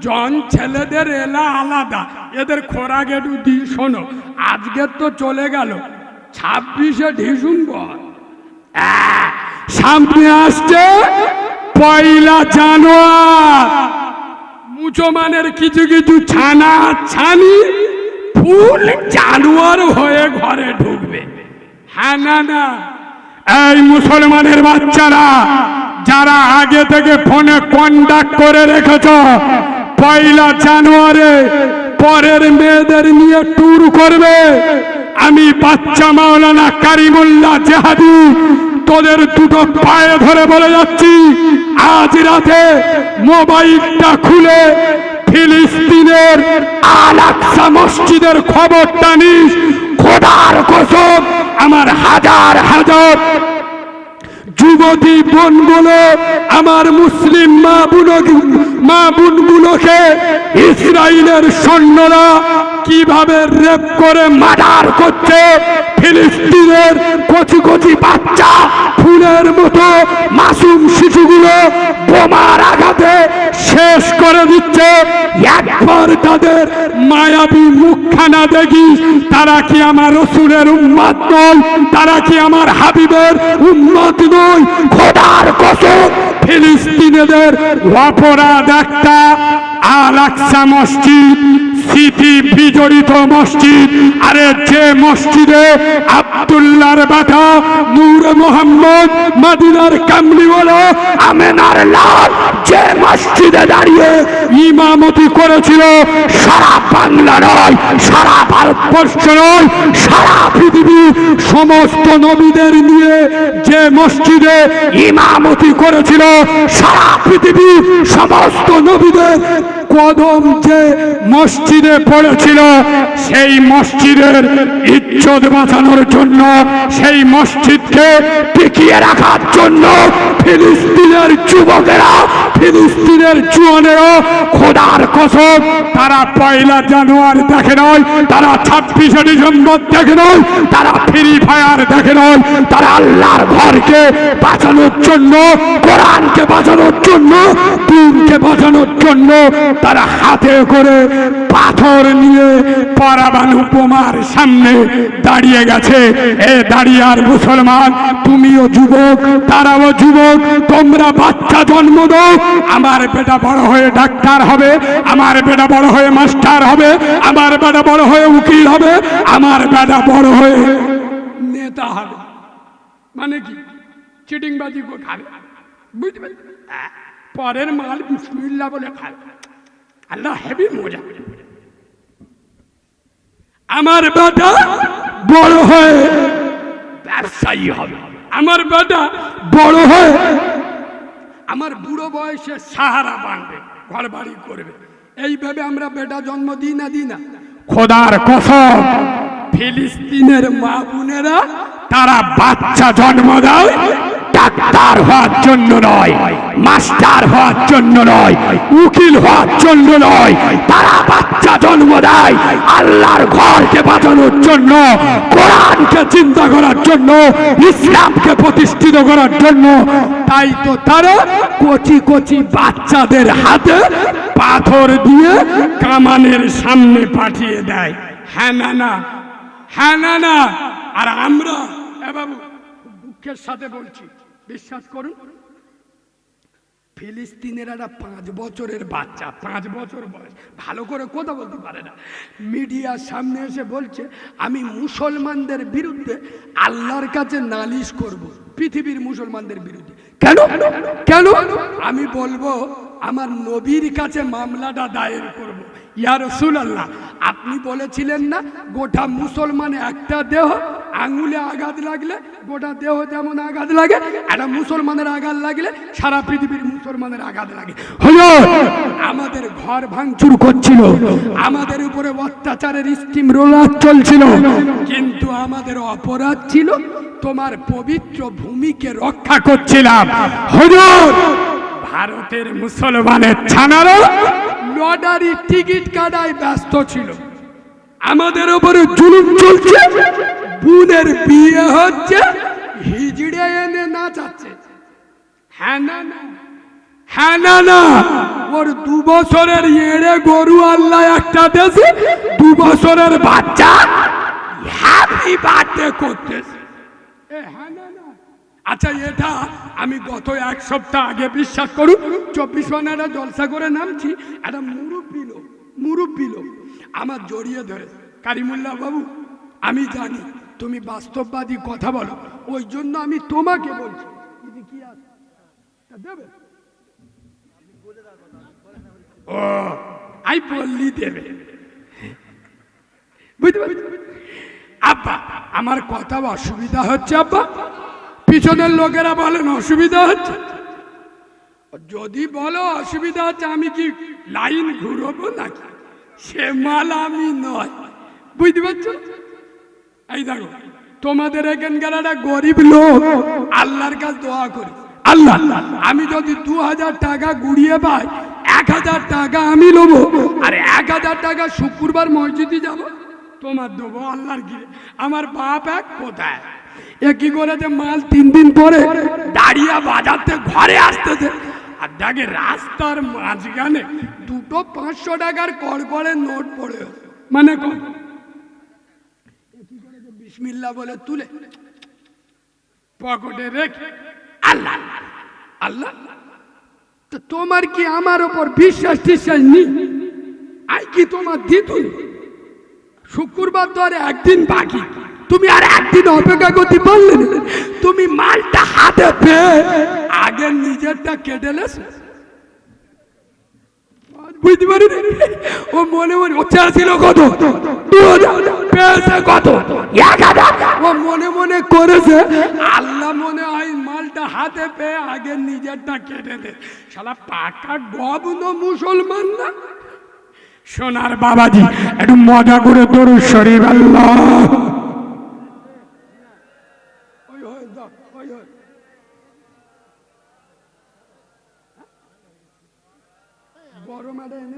জন ছেলেদের এলা আলাদা। এদের খোরাক একটু দিই শোনো। আজকের তো চলে গেল। ছাব্বিশে ডিসেম্বর। সামনে আসছে পয়লা জানুয়ার। মুসলমানের কিছু কিছু ছানা ছানি ফুল জানুয়ার হয়ে ঘরে ঢুকবে। হ্যাঁ না না। এই মুসলমানের বাচ্চারা, যারা আগে থেকে ফোনে কন্ডাক্ট করে রেখেছ পয়লা জানুয়ারে পরের মেয়েদের নিয়ে ট্যুর করবে। আমি বাচ্চা মাওলানা কারিমুল্লাহ জেহাদি, তোদের দুটো পায়ে ধরে বলে যাচ্ছি, আজ রাতে মোবাইলটা খুলে ফিলিস্তিনের আল আকসা মসজিদের খবরটা নিস, খোদার কসম, আমার হাজার হাজার যুবতী বোনগুলো, আমার মুসলিম মা বোন মা বোনগুলোকে ইসরায়েলের সৈন্যরা কীভাবে রেপ করে মার্ডার করছে, ফিলিস্তিনের কচি কচি বাচ্চা, ফুলের মতো মাসুম শিশুগুলো বোমার আঘাতে শেষ করে দিচ্ছে। একবার তাদের মায়াবী মুখখানা দেখি, তারা কি আমার রসুলের উন্মাদ নয়? তারা কি আমার হাবিবের উম্মত নয়? খোদার কসম, ফিলিস্তিনিদের অপরাধ একটা আর মসজিদ। স্মৃতি বিজড়িত মসজিদ, আরে যে মসজিদে আব্দুল্লাহর বাটা নূর মোহাম্মদ মদিনার কামলিওয়ালা আমেনার লাল যে মসজিদে দাঁড়িয়ে ইমামতি করেছিল, সারা বাংলা নয়, সারা ভারতবর্ষ নয়, সারা পৃথিবী সমস্ত নবীদের নিয়ে যে মসজিদে ইমামতি করেছিল, সারা পৃথিবী সমস্ত নবীদের কদম যে মসজিদে পড়েছিল, সেই মসজিদের ইজ্জত বাঁচানোর জন্য, সেই মসজিদকে টিকিয়ে রাখার জন্য ফিলিস্তিনের যুবকেরা ফিলিস্তিনের জুয়ানেরও খোদার কসম, তারা পয়লা জানুয়ারি দেখে নয়, তারা ছাব্বিশে ডিসেম্বর দেখে নয়, তারা ফ্রি ফায়ার দেখে নয়, তারা আল্লাহর ঘরকে বাঁচানোর জন্য, কোরআনকে বাঁচানোর জন্য, দিনকে বাঁচানোর জন্য তারা হাতে করে পাথর নিয়ে পরাবানু বোমার সামনে দাঁড়িয়ে গেছে। এ দাঁড়িয়ে আর মুসলমান, তুমিও যুবক, তারাও যুবক, তোমরা বাচ্চা জন্ম দাও। আমার বেটা বড় হয়ে ডাক্তার হবে, আমার বেটা বড় হয়ে মাস্টার হবে, আমার বেটা বড় হয়ে উকিল হবে, আমার বেটা বড় হয়ে নেতা হবে। মানে কি? চিটিংবাজি খাবে। বুঝতে পরের মাল বিসমিল্লা বলে খাবে। আল্লাহ হেভি মজা। আমার বেটা বড় হয়ে, ব্যবসায়ী হবে। আমার বেটা বড় হয়ে, আমার বুড়ো বয়সে সাহারা বাঁধবে ঘর বাড়ি করবে। এইভাবে আমরা বেটা জন্ম দিই না দিই না। খোদার কসম, ফিলিস্তিনের মা বোনেরা, তারা বাচ্চা জন্ম দেয় ডাক্তার হওয়ার জন্য নয়, মাস্টার হওয়ার জন্য নয়, উকিল হওয়ার জন্য নয়, তারা বাচ্চা জন্ম দেয় আল্লাহর ঘরকে বাঁচানোর জন্য, কোরআনকে চিন্তা করার জন্য, ইসলামকে প্রতিষ্ঠিত করার জন্য। তাই তো তারা কচি কচি বাচ্চাদের হাতে পাথর দিয়ে কামানের সামনে পাঠিয়ে দেয়। হ্যাঁ না না হ্যাঁ না আর আমরা বাবু, দুঃখের সাথে বলছি। বিশ্বাস করুন ফিলিস্তিনের একটা পাঁচ বছরের বাচ্চা, পাঁচ বছর বয়স। ভালো করে কথা বলতে পারে না। মিডিয়ার সামনে এসে বলছে, আমি মুসলমানদের বিরুদ্ধে আল্লাহর কাছে নালিশ করব, পৃথিবীর মুসলমানদের বিরুদ্ধে। কেন? কেন? আমি বলব, আমার নবীর কাছে মামলাটা দায়ের করব। ইয়া রসুল আল্লাহ আপনি বলেছিলেন না, গোটা মুসলমান একটা দেহ, আঙুলে আঘাত লাগলে গোটা দেহ যেমন আঘাত লাগে, একটা মুসলমানের আঘাত লাগলে সারা পৃথিবীর মুসলমানের আঘাত লাগে। হলো আমাদের ঘর ভাঙচুর করছিল, আমাদের উপরে অত্যাচারের স্টিম রোলার চলছিল, কিন্তু আমাদের অপরাধ ছিল তোমার পবিত্র ভূমিকে রক্ষা করছিলাম। হুজুর, ভারতের মুসলমানের ছানারও লটারি টিকিট কাটায় ব্যস্ত ছিল। আমাদের উপরে জুলুম চলছে। বোনের বিয়ে হচ্ছে হিজড়ে এনে নাচাচ্ছে। হ্যাঁ না না। হ্যাঁ না না। ওর দু বছরের এড়ে গরু আল্লাহ একটা দেশে দু বছরের বাচ্চা। হ্যাপি বার্থডে করতেছে। হ্যাঁ আচ্ছা এটা আমি গত এক সপ্তাহ আগে বিশ্বাস করুন, চব্বিশ ঘণ্টা জলসা করে নামছি, একটা মুরব্বী লোক মুরব্বী লোক আমার জড়িয়ে ধরে, কারিমুল্লাহ বাবু, আমি জানি তুমি বাস্তববাদী কথা বলো, ওই জন্য আমি তোমাকে বলছি। দেবে? ও, আই বললি দেবে। বুঝতে পারছি আব্বা, আমার কথা অসুবিধা হচ্ছে, আব্বা? পিছনের লোকেরা বলেন, অসুবিধা হচ্ছে? যদি বলো অসুবিধা হচ্ছে, আমি কি লাইন ঘুরবো নাকি? সে মাল আমি নয়। বুঝতে পারছ? এই দেখো, তোমাদের এখানকার একটা গরিব লোক আল্লাহর কাছে দোয়া করে। আল্লাহ, আমি যদি দু হাজার টাকা গুড়িয়ে পাই এক হাজার টাকা আমি নেব। আর এক হাজার টাকা শুক্রবার মসজিদে যাব, তোমার দেবো আল্লাহর গিরে আমার বাপ এক কোথায়? এ কি করেছে মাল তিন দিন পরে দাঁড়িয়ে বাজাতে ঘরে আসতেছে। আর দেখে রাস্তার মাঝখানে দুটো পাঁচশো টাকার কড়কড়ে নোট পড়ে মানে বিসমিল্লা বলে তুলে পকেটে রেখে আল্লাহ আল্লাহ তো তোমার কি আমার ওপর বিশ্বাস টিশ্বাস নেই? আই কি তোমার দিতুন শুক্রবার আর একদিন বাকি। তুমি আর একদিন অপেক্ষা করতে পারলে তুমি মালটা হাতে পেয়ে আগে নিজেরটা কেটে বুঝতে পারি ও মনে মনে, ও ছিল কত? কত? ও মনে মনে করেছে, আল্লাহ মনে হয় মালটা হাতে পেয়ে আগে নিজেরটা কেটে দে। শালা পাকা গবন মুসলমান না? সোনার বাবাজি, একটু মজা করে তোর শরীর আল্লাহ ওই হয় দাও, ওই হয়।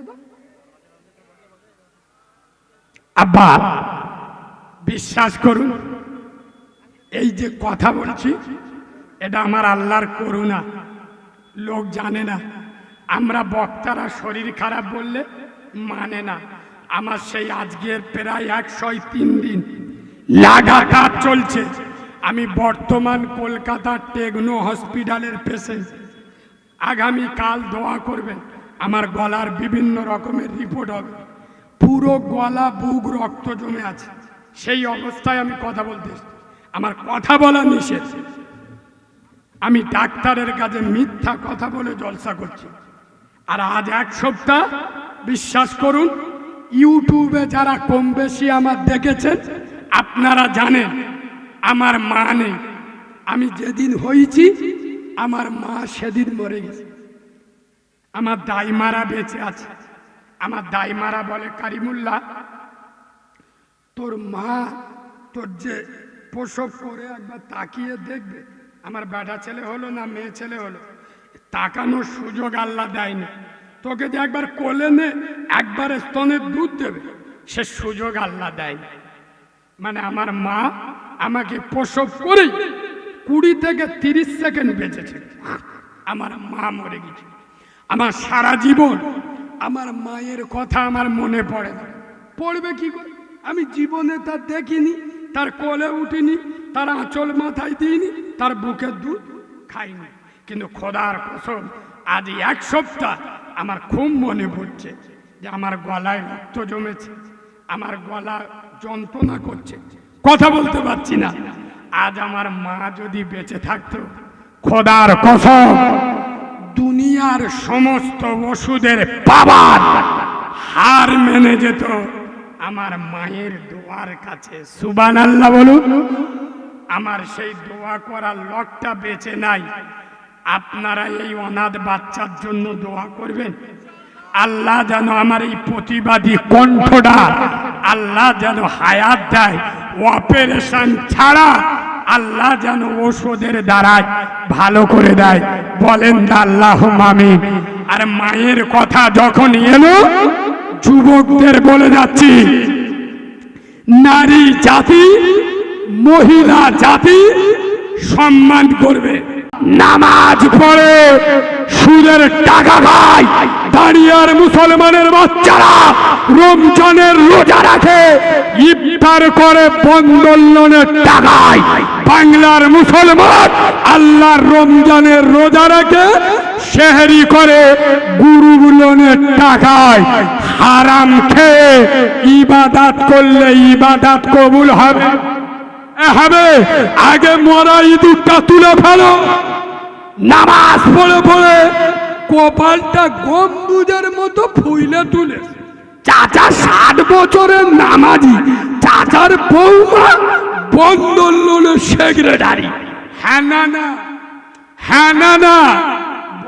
দাও আব্বা, বিশ্বাস করুন, এই যে কথা বলছি, এটা আমার আল্লাহর করুণা। লোক জানে না, আমরা বক্তারা শরীর খারাপ বললে মানে না। আমার সেই আজকের প্রায় একশো তিন দিন লাগাতার চলছে। আমি বর্তমান কলকাতার টেকনো হসপিটালের পেশেন্ট আগামী কাল দোয়া করবেন। আমার গলার বিভিন্ন রকমের রিপোর্ট হবে। পুরো গলা, বুক, রক্ত জমে আছে। সেই অবস্থায় আমি কথা বলতে। আমার কথা বলা নিষেধ। আমি ডাক্তারের কাছে মিথ্যা কথা বলে জলসা করছি। আর আজ এক সপ্তাহ, বিশ্বাস করুন, ইউটিউবে যারা কম বেশি আমার দেখেছেন, আপনারা জানেন, আমার মা নেই। আমি যেদিন হয়েছি আমার মা সেদিন মরে গেছে। আমার দাইমারা বেঁচে আছে। আমার দাইমারা বলে কারিমুল্লা তোর মা তোর যে প্রসব করে একবার তাকিয়ে দেখবে, আমার বেটা ছেলে হলো না মেয়ে ছেলে হলো, তাকানোর সুযোগ আল্লাহ দেয়নি। তোকে যে একবার কোলে নে, একবার স্তনের দুধ দেবে, সে সুযোগ আল্লাহ দেয়নি। মানে আমার মা আমাকে প্রসব করে কুড়ি থেকে তিরিশ সেকেন্ড বেঁচেছে। আমার মা মরে গেছে। আমার সারা জীবন আমার মায়ের কথা আমার মনে পড়ে না। পড়বে কি করে? আমি জীবনে তার দেখিনি, তার কোলে উঠিনি, তার আঁচল মাথায় দিইনি, তার বুকের দুধ খাইনি। কিন্তু খোদার কসম, আজ এক সপ্তাহ আমার খুব মনে পড়ছে যে আমার গলায় রক্ত জমেছে, আমার গলা যন্ত্রণা করছে। কথা বলতে পারছি না। আজ আমার মা যদি বেঁচে থাকতো, খোদার কসম দুনিয়ার সমস্ত ওষুধের পাবার হার মেনে যেত। আমার মায়ের দোয়ার কাছে সুবান আল্লাহ বলুন, আমার সেই দোয়া করার লকটা বেঁচে নাই। আপনারা এই অনাথ বাচ্চার জন্য দোয়া করবেন। আল্লাহ যেন আমার এই প্রতিবাদী কণ্ঠটা, আল্লাহ যেন হায়াত দেয়। অপারেশন ছাড়া আল্লাহ যেন ওষুধের দ্বারায় ভালো করে দেয়। বলেন আল্লাহ মামি আর মায়ের কথা যখন এলো, যুবকদের বলে যাচ্ছি, নারী জাতি, মহিলা জাতি সম্মান করবে। নামাজ পড়ে সুদের টাকা খায়। দাঁড়িয়ে আর মুসলমানের বাচ্চারা রমজানের রোজা রাখে। ইফতার করে বন্দোলনের টাকায়। বাংলার মুসলমান আল্লাহর রমজানের রোজা রাখে শেহরি করে গুরুগুলনের টাকায়। হারাম খেয়ে ইবাদাত করলে ইবাদাত কবুল হবে। হবে, আগে মরা ইঁদুরটা তুলে ফেলো। নামাজ পড়ে পড়ে কপালটা গম্বুজের মতো ফুইলে তুলে চাচা ষাট বছরের নামাজি চাচার বৌমা বন্দোলনের সেক্রেটারি। হ্যাঁ না না। হ্যাঁ না না।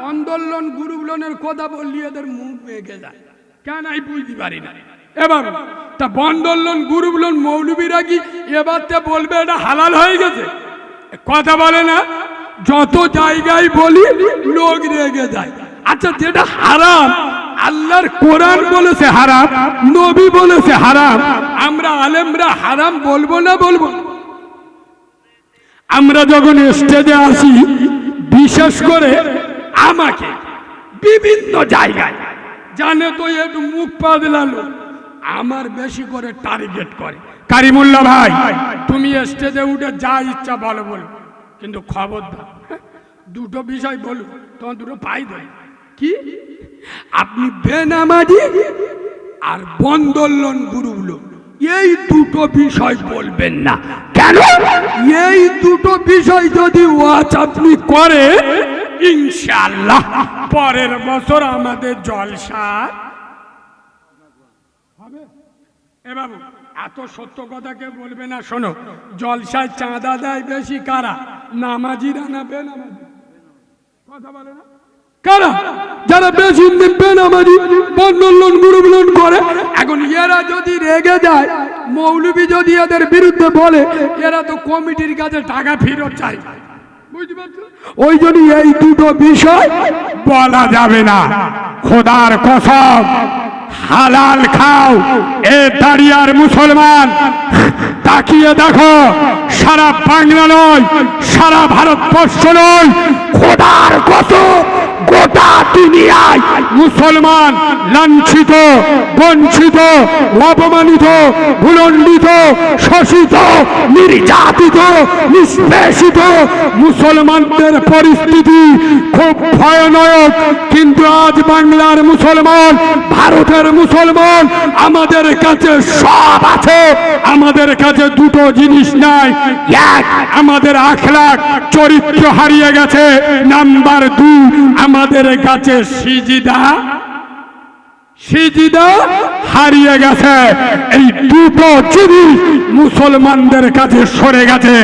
বন্দোলন গুরুগুলনের কথা বললি এদের মুখ বেঁকে যায়। কেন আমি বুঝতে পারি না। এবার তা বন্দোলন গুরুগুলন মৌলবীরা কি এবার তে বলবে এটা হালাল হয়ে গেছে? কথা বলে না? যত জায়গায় বলি, লোক রেগে যায়। আচ্ছা যেটা হারাম, আল্লাহর কোরআন বলেছে হারাম, নবী বলেছে হারাম, আমরা আলেমরা হারাম বলব না বলব? আমরা যখন স্টেজে আসি, বিশেষ করে আমাকে বিভিন্ন জায়গায়, জানে তো একটু মুখ পাদলালো আমার বেশি করে টার্গেট করে। কারিমুল্লাহ ভাই, তুমি স্টেজে উঠে যা ইচ্ছা বলো বলো। কিন্তু খবরদার। দুটো বিষয় বলুন, তোমার দুটো পাই দেয় কি? আপনি বেনামাজি আর বন্দোলন গুরুগুলো এই দুটো বিষয় বলবেন না। কেন? এই দুটো বিষয় যদি ওয়াচ আপনি করে ইনশাল্লাহ পরের বছর আমাদের জলসা হবে। এ বাবু, এত সত্য কথা কেউ বলবে না, শোনো। জলসায় চাঁদা দেয় বেশি কারা? নামাজিরা না বেনামাজি। কথা বলে না? কারা যারা বেশি বেনামাজি বন্ধন গুরুগুলন করে, এখন এরা যদি রেগে যায়, মৌলবী যদি এদের বিরুদ্ধে বলে, এরা তো কমিটির কাছে টাকা ফেরত চাই ওই জন্য এই দুটো বিষয় বলা যাবে না। খোদার কসম। হালাল খাও। এ দাঁড়িয়ার মুসলমান, তাকিয়ে দেখো, সারা বাংলা নয়, সারা ভারতবর্ষ নয়, খোদার কসম। গোটা দুনিয়ায় মুসলমান, লাঞ্ছিত, বঞ্চিত অপমানিত ভুলণ্ডিত, শোষিত, নির্যাতিত, নিষ্পেষিত মুসলমানদের পরিস্থিতি খুব ভয়ানক। কিন্তু আজ বাংলার মুসলমান, ভারতের মুসলমান, আমাদের কাছে সব আছে। আমাদের কাছে দুটো জিনিস নাই। এক, আমাদের আখলাক চরিত্র হারিয়ে গেছে। নাম্বার দুই আমাদের কাছে সিজিদা সিজিদা হারিয়ে গেছে। এই দুটো জিনিস মুসলমানদের কাছে সরে গেছে।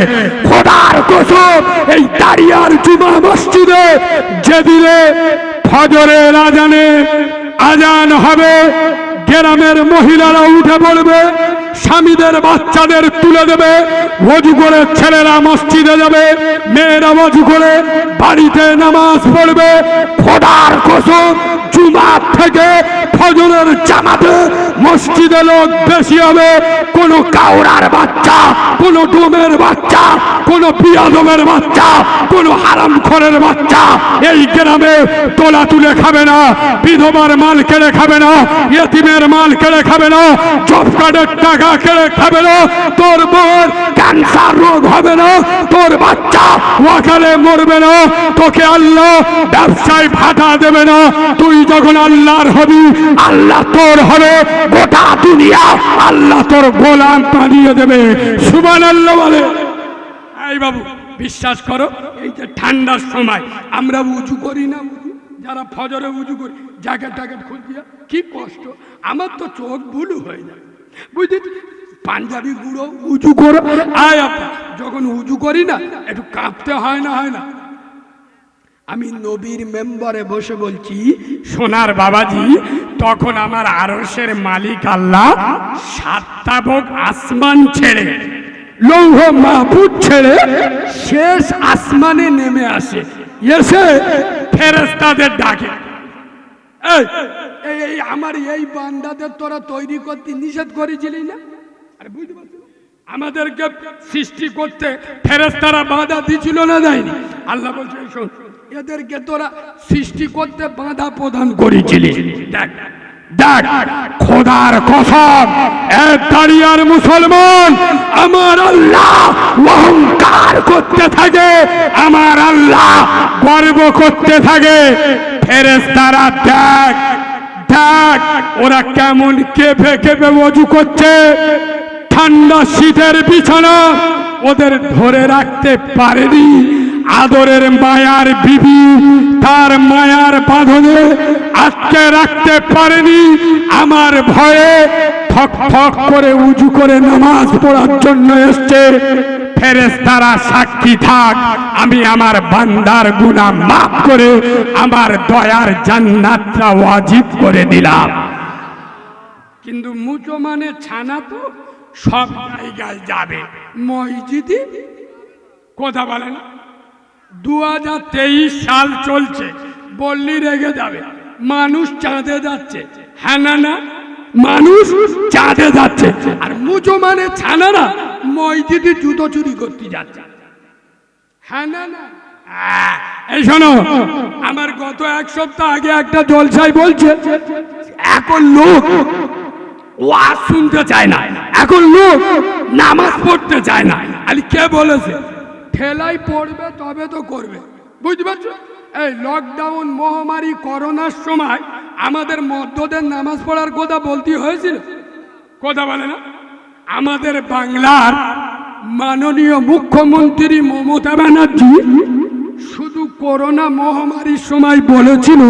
খোদার কসম, এই দাঁড়িয়ার জুমা মসজিদে যেদিনে ফজরের আজানে আজান হবে, গ্রামের মহিলারা উঠে পড়বে। স্বামীদের, বাচ্চাদের তুলে দেবে। অজু করে ছেলেরা মসজিদে যাবে। মেয়েরা অজু করে বাড়িতে নামাজ পড়বে। খোদার কসম জুমা থেকে ফজরের জামাতে মসজিদে লোক বেশি হবে। কোনো কাউরার বাচ্চা, কোনো ডোমের বাচ্চা কোন পিয়াদমের বাচ্চা, কোন হারাম খরের বাচ্চা এই গ্রামে তোলা তুলে খাবে না, বিধবার মাল কেড়ে খাবে না, ইয়েতিমের মাল কেড়ে খাবে না, জব কার্ডের টাকা কেড়ে খাবে না, তোর বোর ক্যান্সার রোগ হবে না, তোর বাচ্চা ওয়াকালে মরবে না, তোকে আল্লাহ ব্যবসায় ভাটা দেবে না, তুই যখন আল্লাহর হবি, আল্লাহ তোর হবে গোটা দুনিয়া, আল্লাহ তোর গোলাম বানিয়ে দেবে সুবান আল্লাহ বলে। বাবু, বিশ্বাস করো, এই যে ঠান্ডার সময়, আমরা উঁচু করি না যারা ফজরে উঁচু করি জ্যাকেট ট্যাকেট খুল দিয়া কি কষ্ট, আমার তো চোখ ভুলু হয়ে যায় বুঝলি? পাঞ্জাবি গুঁড়ো উঁচু করো। আয় যখন উঁচু করি না, একটু কাঁপতে হয় না হয় না। আমি নবীর মেম্বারে বসে বলছি, সোনার বাবাজি, তখন আমার আরসের মালিক আল্লাহ সাতটা ভোগ আসমান ছেড়ে লৌহ মাহফুজ ছেড়ে শেষ আসমানে নেমে আসে। এসে ফেরেস্তাদের ডাকে। এই আমার এই বান্দাদের তোরা তৈরি করতে নিষেধ করেছিলি না? আরে বুঝতে আমাদেরকে সৃষ্টি করতে ফেরেস্তারা বাধা দিছিল না দেয়নি? আল্লাহ বলছে এদেরকে তোরা সৃষ্টি করতে বাধা প্রদান করেছিলি। দেখ দেখ, খোদার কসম, এক দাঁড়িয়ার মুসলমান আমার আল্লাহ অহংকার করতে থাকে, আমার আল্লাহ গর্ব করতে থাকে। ফেরেস্তারা দেখ দেখ, ওরা কেমন কেঁপে কেঁপে অজু করছে। ঠান্ডা শীতের বিছানা ওদের ধরে রাখতে পারেনি। আদরের মায়ার বিবি, তার মায়ার বাঁধনে আটকে রাখতে পারেনি। আমার ভয়ে ঠক ঠক করে উজু করে নামাজ পড়ার জন্য এসছে। ফেরেস্তারা সাক্ষী থাক, আমি আমার বান্দার গুণা মাফ করে আমার দয়ার জান্নাতটা ওয়াজিব করে দিলাম। কিন্তু মুচো মানে ছানা তো সব জায়গায় যাবে। মসজিদে? কথা বলে না। দু হাজার তেইশ সাল চলছে। বললি রেগে যাবে। মানুষ চাঁদে যাচ্ছে। হ্যাঁ না না? মানুষ চাঁদে যাচ্ছে। আর মুচো মানে ছানা না মসজিদে জুতো চুরি করতে যাচ্ছে। হ্যাঁ না না? এই শোনো, আমার গত এক সপ্তাহ আগে একটা জলসাই বলছে, এখন লোক ওয়াজ শুনতে চায় না। এখন লোক নামাজ পড়তে চায় না। আরে কে বলেছে? ঠেলাই পড়বে, তবে তো করবে। বুঝতে পারছ? এই লকডাউন মহামারী করোনার সময় আমাদের মধ্যদের নামাজ পড়ার কথা বলতে হয়েছিল। কথা বলে না? আমাদের বাংলার মাননীয় মুখ্যমন্ত্রী মমতা ব্যানার্জি শুধু করোনা মহামারীর সময় বলেছিল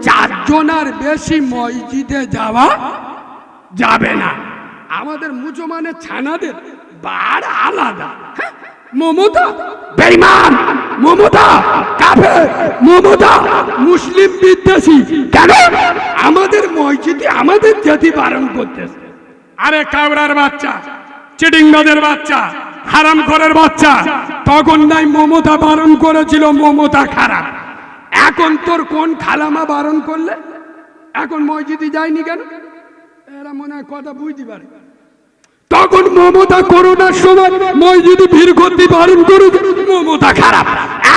চারজনার বেশি মসজিদে যাওয়া যাবে না। আমাদের মুসলমানের ছানাদের বার আলাদা। হ্যাঁ? মমতা? বেইমান! মমতা! কাফে মমতা! মুসলিম বিদ্বেষী। কেন? আমাদের মসজিদে আমাদের জাতি বারণ করতেছে। আরে কাবরার বাচ্চা চিডিংবাজের বাচ্চা হারাম করার বাচ্চা তখন নাই মমতা বারণ করেছিল মমতা খারাপ। এখন তোর কোন খালামা বারণ করলে? এখন মসজিদে যায়নি কেন? এরা মনে হয় কথা বুঝতে পারে। তখন মমতা করোনার সময় মসজিদে ভিড় করতে বারণ করেছে মমতা খারাপ।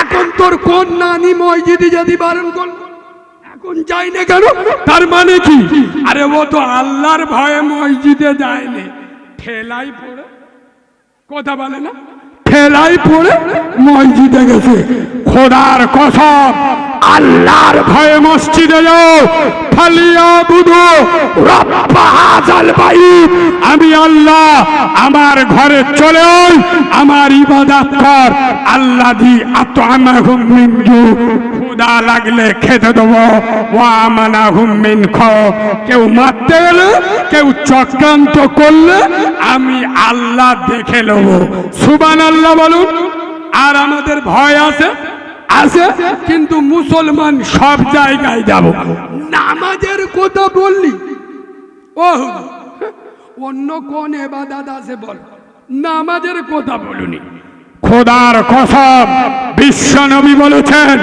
এখন তোর কোন নানি মসজিদে যদি বারণ কর? এখন কেন? তার মানে আরে ও তো মসজিদে যায়নি ঠেলাই কথা বলে না? মসজিদে গেছে। খোদার কসম। আল্লাহর ভয়ে মসজিদে যাও ফালিয়া বুধু। রব্বা হাজাল বাইত। আমি আল্লাহ আমার ঘরে চলে আমার ইবাদত কর। আল্লাহ দি আত আমাহুম মিন জু। ক্ষুদা লাগলে খেতে দেবো। ও আমানা হুম মিন খাও কেউ মারতে গেলে কেউ চক্রান্ত করলে আমি আল্লাহ দেখে নেব। সুবান আল্লাহ বলুন আর আমাদের ভয় আছে? আছে, কিন্তু মুসলমান সব জায়গায় যাব। নামাজের কথা বললি? ও অন্য কোন এবাদাত আছে বল। নামাজের কথা বলুনি। খোদার কসম, বিশ্ব নবী বলেছেন,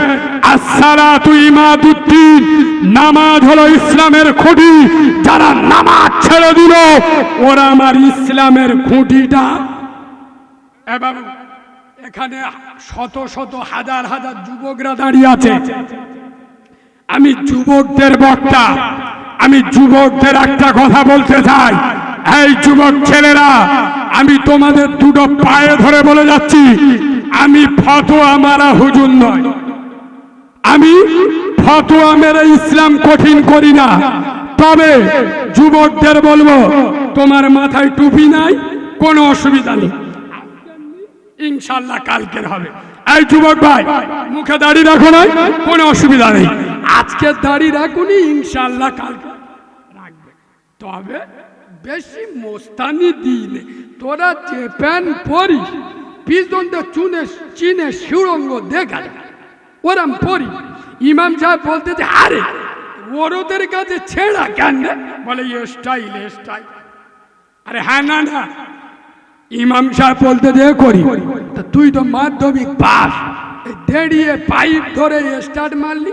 আসসালাতু ইমাদুদ্দিন নামাজ হলো ইসলামের খুঁটি। যারা নামাজ ছেড়ে দিল, ওরা আমার ইসলামের খুঁটিটা। এ বাবু এখানে শত শত হাজার হাজার যুবকরা দাঁড়িয়ে আছে। আমি যুবকদের বক্তা, আমি যুবকদের একটা কথা বলতে চাই। এই যুবক ছেলেরা, আমি তোমাদের দুটো পায়ে ধরে বলে যাচ্ছি, আমি ফতোয়া মারা হুজুর নয় আমি ফতোয়া মেরে ইসলাম কঠিন করি না। তবে যুবকদের বলব, তোমার মাথায় টুপি নাই, কোনো অসুবিধা নেই। ইনশাল্লাহ কালকের হবে। এই যুবক ভাই মুখে দাড়ি রাখো না কোনো অসুবিধা নেই। আজকে দাড়ি রাখুনি ইনশাল্লাহ কালকে। রাখবে। তবে বেশি মোস্তানি দিনে তোরা যে প্যান পরিস পিছন চুনে চিনে সুরঙ্গ দেখা। ওরম পরি ইমাম সাহেব বলতে যে আরে ওরদের কাছে ছেঁড়া কেন? বলে স্টাইল স্টাইল আরে হ্যাঁ না না ইমাম সাহেব বলতে দিয়ে করি তা তুই তো মাধ্যমিক পাস। দেড়িয়ে পাইপ ধরে স্টার্ট মারলি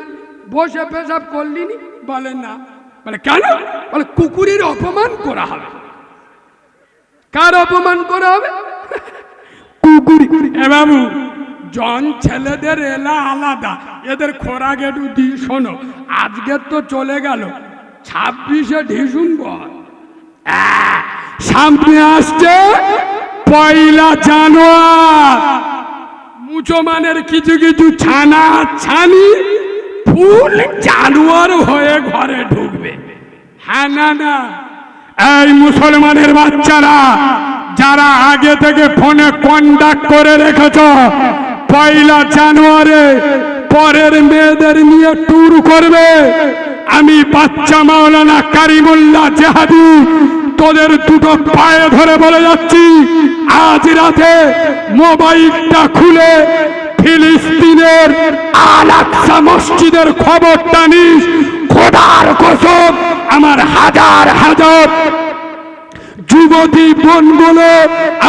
বসে পেশাব করলি নি? বলে না। বলে কেন? বলে কুকুরের অপমান করা হবে। কার অপমান করা হবে? কুকুরি। এ বাবু জন ছেলেদের এলা আলাদা। এদের খোরাক একটু দি শোনো। আজকে তো চলে গেল। ছাব্বিশে ডিসেম্বর আহ, সামনে আসছে। পয়লা জানুয়ার মুসলমানের কিছু কিছু ছানা ছানি ফুল জানুয়ার হয়ে ঘরে ঢুকবে। হ্যাঁ না না। এই মুসলমানের বাচ্চারা, যারা আগে থেকে ফোনে কন্ডাক্ট করে রেখেছ, পয়লা জানুয়ারে পরের মেয়েদের নিয়ে ট্যুর করবে। আমি বাচ্চা মাওলানা কারিমুল্লাহ জেহাদি তোদের দুটো পায়ে ধরে বলে যাচ্ছি, আজ রাতে মোবাইলটা খুলে ফিলিস্তিনের আলাকসা মসজিদের খবরটা নিস, খোদার কসম, আমার হাজার হাজার যুবতী বোনগুলো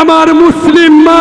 আমার মুসলিম মা